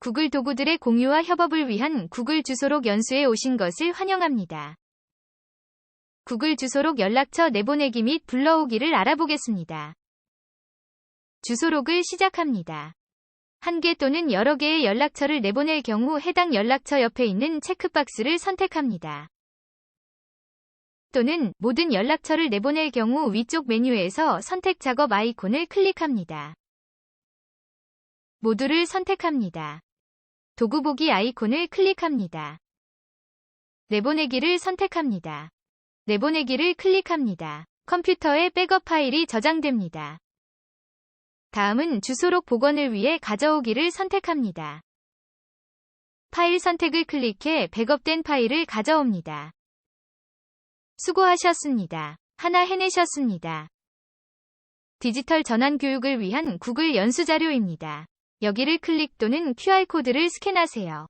구글 도구들의 공유와 협업을 위한 구글 주소록 연수에 오신 것을 환영합니다. 구글 주소록 연락처 내보내기 및 불러오기를 알아보겠습니다. 주소록을 시작합니다. 한 개 또는 여러 개의 연락처를 내보낼 경우 해당 연락처 옆에 있는 체크박스를 선택합니다. 또는 모든 연락처를 내보낼 경우 위쪽 메뉴에서 선택 작업 아이콘을 클릭합니다. 모두를 선택합니다. 도구 보기 아이콘을 클릭합니다. 내보내기를 선택합니다. 내보내기를 클릭합니다. 컴퓨터에 백업 파일이 저장됩니다. 다음은 주소록 복원을 위해 가져오기를 선택합니다. 파일 선택을 클릭해 백업된 파일을 가져옵니다. 수고하셨습니다. 하나 해내셨습니다. 디지털 전환 교육을 위한 구글 연수 자료입니다. 여기를 클릭 또는 QR코드를 스캔하세요.